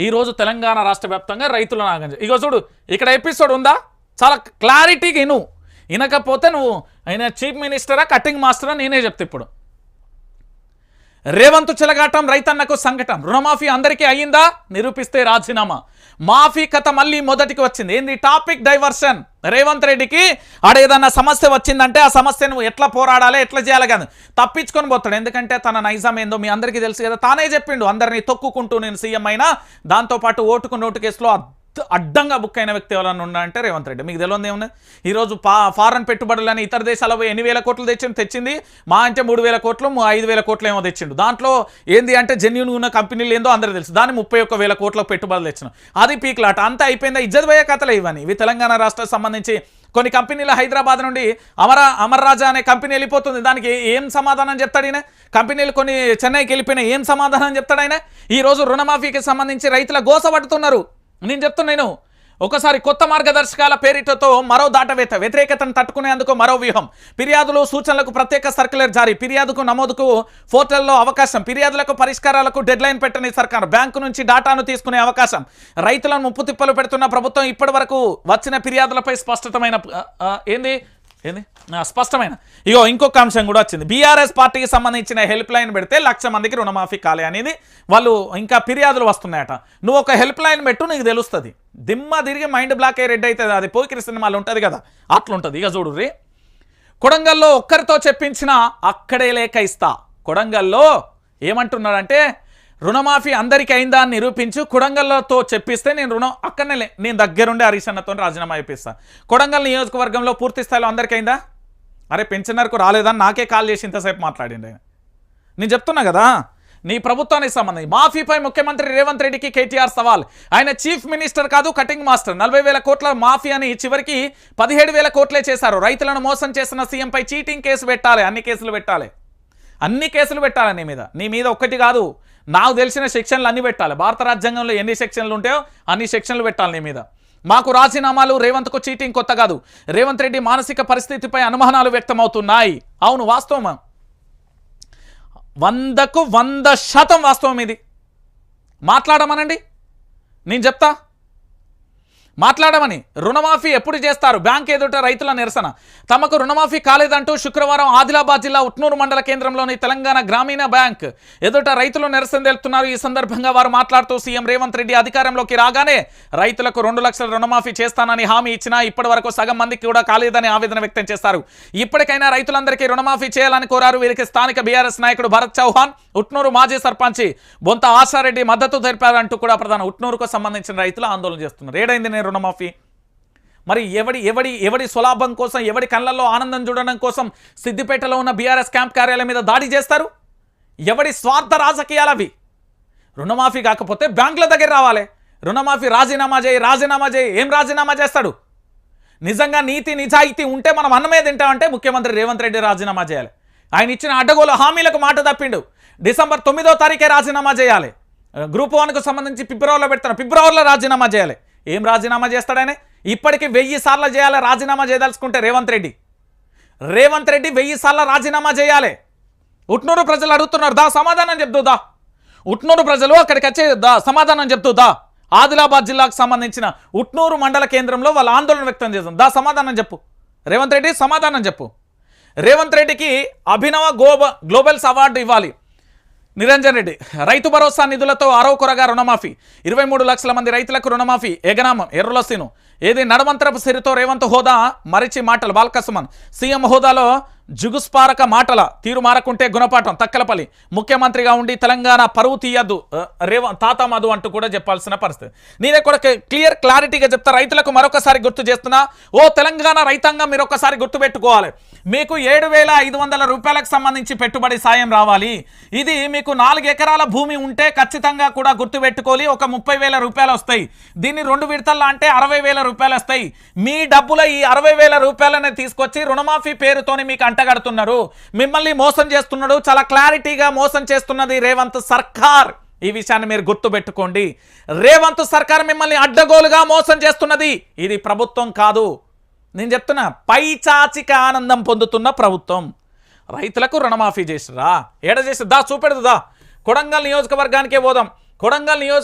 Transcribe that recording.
ఈరోజు తెలంగాణ రాష్ట్ర వ్యాప్తంగా రైతుల నాగంజ ఇగో చూడు ఇక్కడ ఎపిసోడ్ ఉందా? చాలా క్లారిటీగా ఇను. వినకపోతే నువ్వు ఆయన చీఫ్ మినిస్టరా కటింగ్ మాస్టరా నేనే చెప్తా ఇప్పుడు. రేవంత్ చెలగాటం రైతన్నకు సంఘటన రుణమాఫీ అందరికీ అయ్యిందా? నిరూపిస్తే రాజీనామా. మాఫీ కథ మళ్ళీ మొదటికి వచ్చింది. ఏంది టాపిక్ డైవర్షన్? రేవంత్ రెడ్డికి ఆడేదన్నా సమస్య వచ్చిందంటే ఆ సమస్యను ఎట్లా పోరాడాలి ఎట్లా చేయాలి కాదు. తప్పించుకొని పోతాడు. ఎందుకంటే తన నైజాం ఏందో మీ అందరికీ తెలుసు కదా. తానే చెప్పిండు. అందరినీ తొక్కుకుంటూ నేను సీఎం అయినా దాంతోపాటు ఓటుకు నోటు కేసులో అడ్డంగా బుక్ అయిన వ్యక్తి ఎవరైనా ఉన్నారంటే రేవంత్ రెడ్డి. మీకు తెలియదు ఏమున్నది ఈరోజు పా ఫారెన్ పెట్టుబడులని ఇతర దేశాల పోయి ఎన్ని వేల కోట్లు తెచ్చింది? తెచ్చింది మా అంటే మూడు వేల కోట్లు ఐదు వేల కోట్లు ఏమో తెచ్చిండు. దాంట్లో ఏంది అంటే జెన్యున్ ఉన్న కంపెనీలు ఏందో అందరూ తెలుసు. దాన్ని ముప్పై ఒక్క వేల కోట్ల పెట్టుబడులు తెచ్చిన. అది పీక్లాట. అంతా అయిపోయిందా? ఇజ్జత్ పోయే కథలే ఇవన్నీ. ఇవి తెలంగాణ రాష్ట్రం సంబంధించి కొన్ని కంపెనీలు హైదరాబాద్ నుండి అమర అమర్రాజా అనే కంపెనీ వెళ్ళిపోతుంది. దానికి ఏం సమాధానం చెప్తాడు కంపెనీలు కొన్ని చెన్నైకి వెళ్ళిపోయినా ఏం సమాధానం చెప్తాడు ఆయన? ఈ రోజు రుణమాఫీకి సంబంధించి రైతుల గోస పడుతున్నారు. నేను చెప్తున్నా నేను. ఒకసారి కొత్త మార్గదర్శకాల పేరిటతో మరో దాటవేత. వ్యతిరేకతను తట్టుకునేందుకు మరో వ్యూహం. ఫిర్యాదులు సూచనలకు ప్రత్యేక సర్క్యులర్ జారీ. ఫిర్యాదుకు నమోదుకు పోర్టల్లో అవకాశం. ఫిర్యాదులకు పరిష్కారాలకు డెడ్లైన్ పెట్టని సర్కారు. బ్యాంకు నుంచి డాటాను తీసుకునే అవకాశం. రైతులను ముప్పు తిప్పలు పెడుతున్న ప్రభుత్వం ఇప్పటి వచ్చిన ఫిర్యాదులపై స్పష్టమైన ఏంది? ఏంది? ఆ, స్పష్టమైన. ఇగో ఇంకొక అంశం కూడా వచ్చింది. బీఆర్ఎస్ పార్టీకి సంబంధించిన హెల్ప్ లైన్ పెడితే లక్ష మందికి రుణమాఫీ కాలే అనేది వాళ్ళు ఇంకా ఫిర్యాదులు వస్తున్నాయట. నువ్వు ఒక హెల్ప్ లైన్ పెట్టు నీకు తెలుస్తుంది. దిమ్మ తిరిగి మైండ్ బ్లాక్ అయ్యి రెడ్ అవుతుంది అది. పోకిరి సినిమాలు ఉంటుంది కదా. అట్లుంటుంది. ఇక చూడు రీ. కొడంగల్లో ఒక్కరితో చెప్పించిన అక్కడే లేక ఇస్తా. కొడంగల్లో ఏమంటున్నాడంటే రుణమాఫీ అందరికీ అయిందా అని నిరూపించు. కొడంగల్లోతో చెప్పిస్తే నేను రుణం అక్కడనే నేను దగ్గరుండే హరీష్ అన్నతో రాజీనామా ఇప్పిస్తాను కొడంగల్ నియోజకవర్గంలో పూర్తి స్థాయిలో అందరికీ అయిందా? అరే పెన్షనర్కు రాలేదని నాకే కాల్ చేసి ఇంతసేపు మాట్లాడింది ఆయన. నేను చెప్తున్నా కదా నీ ప్రభుత్వానికి సంబంధించి. మాఫీపై ముఖ్యమంత్రి రేవంత్ రెడ్డికి కేటీఆర్ సవాల్. ఆయన చీఫ్ మినిస్టర్ కాదు కటింగ్ మాస్టర్. నలభై వేల కోట్ల మాఫీ అని చివరికి పదిహేడు వేల కోట్లే చేశారు. రైతులను మోసం చేసిన సీఎంపై చీటింగ్ కేసు పెట్టాలి అన్ని కేసులు పెట్టాలి. అన్ని కేసులు పెట్టాలి నీ మీద. నీ మీద ఒక్కటి కాదు. నాకు తెలిసిన సెక్షన్లు అన్ని పెట్టాలి. భారత రాజ్యాంగంలో ఎన్ని సెక్షన్లు ఉంటాయో అన్ని సెక్షన్లు పెట్టాలి నీ మీద. మాకు రాజీనామాలు రేవంత్కు చీటింగ్ కొత్త కాదు. రేవంత్ రెడ్డి మానసిక పరిస్థితిపై అనుమానాలు వ్యక్తమవుతున్నాయి. అవును వాస్తవమా? వందకు వంద శాతం వాస్తవం ఇది. మాట్లాడమనండి. నేను చెప్తా. మాట్లాడమని రుణమాఫీ ఎప్పుడు చేస్తారు? బ్యాంక్ ఎదుట రైతుల నిరసన. తమకు రుణమాఫీ కాలేదంటూ శుక్రవారం ఆదిలాబాద్ జిల్లా ఉట్నూరు మండల కేంద్రంలోని తెలంగాణ గ్రామీణ బ్యాంక్ ఎదుట రైతులు నిరసన తెలుపుతున్నారు. ఈ సందర్భంగా వారు మాట్లాడుతూ సీఎం రేవంత్ రెడ్డి అధికారంలోకి రాగానే రైతులకు రెండు లక్షల రుణమాఫీ చేస్తానని హామీ ఇచ్చినా ఇప్పటి వరకు సగం మందికి కూడా కాలేదని ఆవేదన వ్యక్తం చేశారు ఇప్పటికైనా రైతులందరికీ రుణమాఫీ చేయాలని కోరారు. వీరికి స్థానిక బీఆర్ఎస్ నాయకుడు భరత్ చౌహాన్ ఉట్నూరు మాజీ సర్పంచి బొంత ఆశారెడ్డి మద్దతు తెలిపారంటూ కూడా ప్రధాన ఉట్నూరుకు సంబంధించిన రైతులు ఆందోళన చేస్తున్నారు. ఏడైంది నేను రుణమాఫీ. మరి ఎవడి ఎవడి ఎవడి స్వలాభం కోసం ఎవడి కళ్ళల్లో ఆనందం చూడడం కోసం సిద్దిపేటలో ఉన్న బీఆర్ఎస్ క్యాంప్ కార్యాలయం మీద దాడి చేస్తారు? ఎవడి స్వార్థ రాజకీయాలు అవి? రుణమాఫీ కాకపోతే బ్యాంకుల దగ్గర రావాలి. రుణమాఫీ రాజీనామా చేయి రాజీనామా చేయి. ఏం రాజీనామా చేస్తాడు? నిజంగా నీతి నిజాయితీ ఉంటే మనం అన్నమే తింటామంటే ముఖ్యమంత్రి రేవంత్ రెడ్డి రాజీనామా చేయాలి. ఆయన ఇచ్చిన అడ్డగోలు హామీలకు మాట తప్పిండు. డిసెంబర్ తొమ్మిదో తారీఖే రాజీనామా చేయాలి. గ్రూప్ వన్కు సంబంధించి ఫిబ్రవరిలో పెడతాను. ఫిబ్రవరిలో రాజీనామా చేయాలి. ఏం రాజీనామా చేస్తాడనే? ఇప్పటికి వెయ్యి సార్లు చేయాలి రాజీనామా చేయదలుచుకుంటే రేవంత్ రెడ్డి. రేవంత్ రెడ్డి వెయ్యి సార్లు రాజీనామా చేయాలి. ఉట్నూరు ప్రజలు అడుగుతున్నారు దా సమాధానం చెప్తూ దా. ఉట్నూరు ప్రజలు అక్కడికి వచ్చే దా సమాధానం చెప్తూ దా. ఆదిలాబాద్ జిల్లాకు సంబంధించిన ఉట్నూరు మండల కేంద్రంలో వాళ్ళు ఆందోళన వ్యక్తం చేద్దాం దా సమాధానం చెప్పు. రేవంత్ రెడ్డి సమాధానం చెప్పు. రేవంత్ రెడ్డికి అభినవ గోబ గ్లోబల్స్ అవార్డు ఇవ్వాలి. నిరంజన్ రెడ్డి రైతు భరోసా నిధులతో అరవకొరగా రుణమాఫీ. ఇరవై మూడు లక్షల మంది రైతులకు రుణమాఫీ ఎగనామం ఎర్రలసీను ఏది నడమంతరపు సిరితో రేవంత్ హోదా మరిచి మాటలు బాల్కసుమన్. సీఎం హోదాలో జుగుస్పారక మాటల తీరు మారకుంటే గుణపాఠం తక్కలపల్లి. ముఖ్యమంత్రిగా ఉండి తెలంగాణ పరువు తీయద్దు రేవ తాత మధు అంటూ కూడా చెప్పాల్సిన పరిస్థితి. నేనే కూడా క్లియర్ క్లారిటీగా చెప్తా రైతులకు మరొకసారి గుర్తు చేస్తున్నా ఓ తెలంగాణ రైతాంగం మీరు ఒకసారి గుర్తుపెట్టుకోవాలి మీకు ఏడు వేల ఐదు వందల రూపాయలకు సంబంధించి పెట్టుబడి సాయం రావాలి. ఇది మీకు నాలుగు ఎకరాల భూమి ఉంటే ఖచ్చితంగా కూడా గుర్తుపెట్టుకోవాలి ఒక ముప్పై వేల రూపాయలు వస్తాయి. దీన్ని రెండు విడతల్లో అంటే అరవై వేల రూపాయలు వస్తాయి. మీ డబ్బుల ఈ అరవై వేల తీసుకొచ్చి రుణమాఫీ పేరుతోని మీకు అంటగడుతున్నారు మిమ్మల్ని మోసం చేస్తున్నాడు. చాలా క్లారిటీగా మోసం చేస్తున్నది రేవంత్ సర్కార్. ఈ విషయాన్ని మీరు గుర్తుపెట్టుకోండి. రేవంత్ సర్కార్ మిమ్మల్ని అడ్డగోలుగా మోసం చేస్తున్నది. ఇది ప్రభుత్వం కాదు. నేను చెప్తున్నా పైచాచిక ఆనందం పొందుతున్న ప్రభుత్వం. రైతులకు రుణమాఫీ చేసిరా ఏడ చేసి దా చూపెడదు దా. కొడంగల్ నియోజకవర్గానికే పోదాం. కొడంగల్ నియోజక